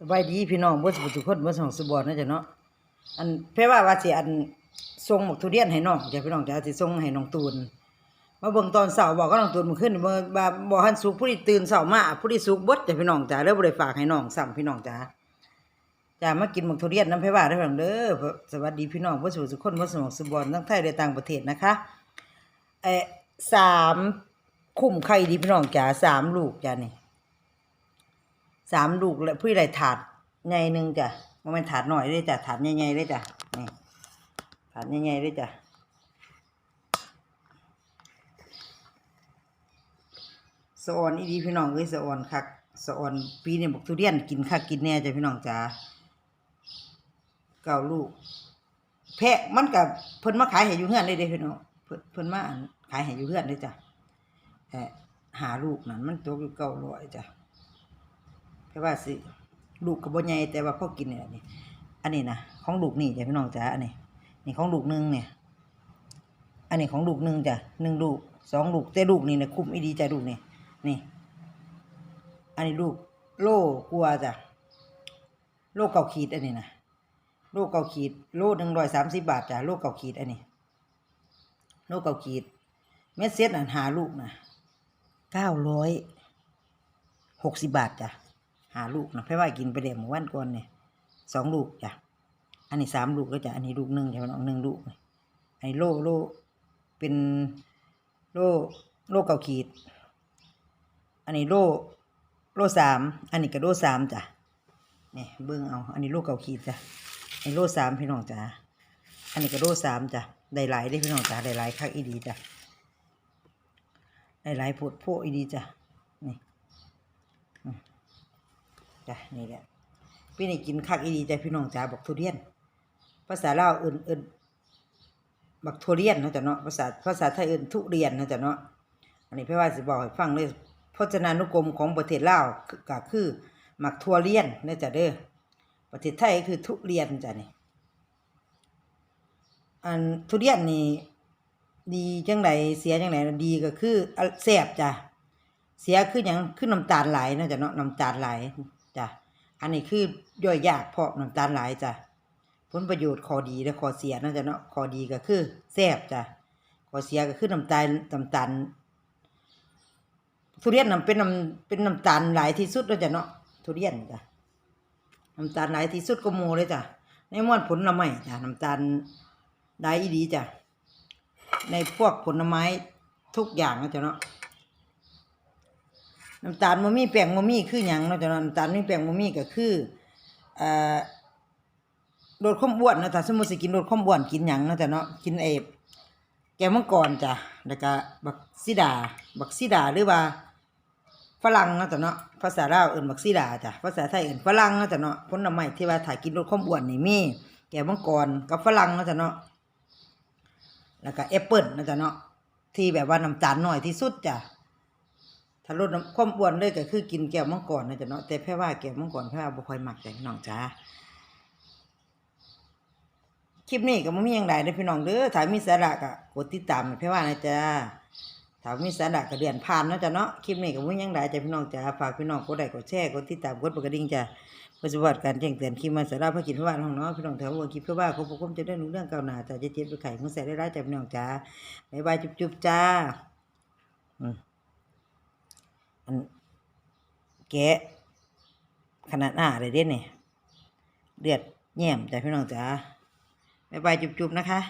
สบายดีพี่น้องบ่สุขทุกคนบ่สองสบอดนะจ๊ะเนาะอันเพ่ว่าว่าสิอันส่งหมกทุเรียนให้น้องจ้ะพี่น้องจ้ะสิส่งให้น้องตูนมาเบิ่งตอนเช้าบอกกับน้องตูนมื่อคืนนี่บ่ว่าบ่ทันสุกผู้ที่ตื่นเช้ามาผู้ที่สุกบดจ้ะพี่น้องจ้ะเลยบ่ได้ฝากให้น้องซ้ํพี่น้องจ้ะจ้ะมากินหมกทุเรียนน้ำเพ่ว่าได้อพี่น้องเด้อสวัสดีพี่น้องบ่สุขทุกคนบ่สองสบอดทั้งไทยและต่างประเทศนะคะเอ่อสามคุ้มไข่ดีพี่น้องจ้ะสามลูกจ้ะนี่ สามลูกแล้วพี่ไรถาดใหญ่หนึ่งจ้ะมันเป็นถาดหน่อยเลยจ้ะถาดใหญ่ๆเลยจ้ะนี่ถาดใหญ่ๆเลยจ้ะสะออนอีดีพี่น้องเอ้ยสะออนคักสะออนปีนี้บอกทุเรียนกินคักกินแน่จ้ะพี่น้องจ้าเก้าลูก แพะมันกับเพิ่นมาขายให้อยู่เฮือนเลยเด้พี่น้องเพิ่นเพิ่นมาอั่นขายให้อยู่เฮือนเลยจ้ะแต่หาลูกนั่นมันตกอยู่เก้าร้อยจ้ะ แค่ว่าสิลูกกับบ่ใหญ่แต่ว่าพอกินเนี่ยนี่อันนี้นะของลูกนี่จ้ะพี่น้องจ๋าอันนี้นี่ของลูกหนึ่งเนี่ย อันนี้ของลูกหนึ่งจ้ะหนึ่งลูกสองลูกแต่ลูกนี่นะคุ้มอีดีจ้ะลูกนี่นี่ อันนี้ลูกโลกลัวจ้ะโลเก่าขีดอันนี้นะโลเก่าขีดโลหนึ่งร้อยสามสิบบาทจ้ะโลเก่าขีดอันนี้โลเก่าขีด เม็ดเซ็ตอันหาลูกนะเก้าร้อยหกสิบบาทจ้ะาลูกนะเพื่อว่ากินไปเดี๋ยวหมู่วันก่อนเนี่ยสองลูกจ้ะอันนี้สามลูกแล้วจ้ะอันนี้ลูกหนึ่งจ้ะมันอาหนึ่งลูกอันนี้โลโลเป็นโลโลเก้าขีด อันนี้โลโลสามอันนี้ก็โลสามจ้ะนี่เบิ่งเอาอันนี้โลเก้าขีดจ้ะอันนี้โลสามพี่น้องจ้ะอันนี้ก็โลสามจ้ะได้หลายได้พี่น้องจ้ะได้หลายคักอีดีจ้ะได้หลายโพดโพอีดีจ้ะนี่ จ้ะนี่แหละพี่นี่กินคักอีดีจ้ะพี่น้องจ๋าบอกทุเรียน ภาษาลาวเอื่นเอื่นบักทุเรียนนะจ้ะเนาะภาษาภาษาไทยเอื่นทุเรียนนะจ้ะเนาะอันนี้พี่ว่าสิบอกให้ฟังเลยพจนานุกรมของประเทศลาวก็คือหมักทัวเรียนนาะจ้ะเด้อประเทศไทยคือทุเรียนจ้ะนี่อันทุเรียนนี่ดีจังไดเสียจังไดดีก็คือแซ่บจ้ะเสียคือหยังคือน้ำตาลหลนะจ้ะเนาะน้ำตาลหล จ้ะอันนี้คือย่อยยากเพราะน้ำตาลหลายจ้ะผลประโยชน์ข้อดีและข้อเสียนาะจ้ะเนาะข้อดีก็คือแซ่บจ้ะข้อเสียก็คือน้ำตาลน้ำตาลทุเรียนนํเป็นน้ำเป็นน้ำตาลหลายที่สุดนาะจ้ะเนาะทุเรียนจ้ะน้ำตาลหลายที่สุดก็หมูเลยจ้ะในม้วนผลไม้จ้ะน้ำตาลหลายอีดีจ้ะในพวกผลไม้ทุกอย่างนะจ้ะเนาะ น้ำตาลมะมี่แป้งมะมี่คือหยังเนาะจ้ะเนาะน้ำตาลนี่แป้งมะมี่ก็คือเอ่อลดความอ้วนเนาะถ้าสมมติสิกินลดความอ้วนกินหยังเนาะจ้ะเนาะกินไอ้แกงมังกรจ้ะแล้วก็บักซิดา บักซิดาหรือว่าฝรั่งเนาะจ้ะเนาะภาษาลาวเอิ้นบักซิดาจ้ะภาษาไทยเอิ้นฝรั่งเนาะจ้ะเนาะผลไม้ที่ว่าถ้ากินลดความอ้วนนี่มีแกงมังกรกับฝรั่งเนาะจ้ะเนาะแล้วก็แอปเปิ้ลเนาะจ้ะเนาะที่แบบว่าน้ำตาลน้อยที่สุดจ้ะ ถ้าลดน้ำความอ้วนเลยก็คือกินแก้วมังกรนะจ๊ะเนาะแต่แค่ว่าแก้วมังกรแค่ว่าบ่ค่อยมักแต่พี่น้องจ้าคลิปนี้ก็บ่มีหยังใดเด้พี่น้องเด้อถ้ามีสาระก็กดติดตามแพ่ว่านะจ๊ะถ้ามีสาระก็เดือนผ่านนะจ้ะเนาะคลิปนี้ก็บ่มีหยังใดจ้ะพี่น้องจ้าฝากพี่น้องกดไลค์กดแชร์กดติดตามกดกระดิ่งจ้ะเพื่อสิว่าการแจ้งเตือนคลิปมาสาระพื่อกินพื่อว่าน้องเนาะพี่น้องแถวว่าคลิปเพื่อว่าขอพวกผมจะได้รู้เรื่องเก้าหนาจ้ะจะเจ็บไปไข่ของใส่ได้ร้ายจ้ะพี่น้องจ้าบ๊ายบายจุ๊บๆจ้าอืม อันแกะขนาดหน้าเลยเด้เนี่ยเลือดแย่มจ้ะพี่น้องจ้าบ๊ายบายจุบๆนะคะ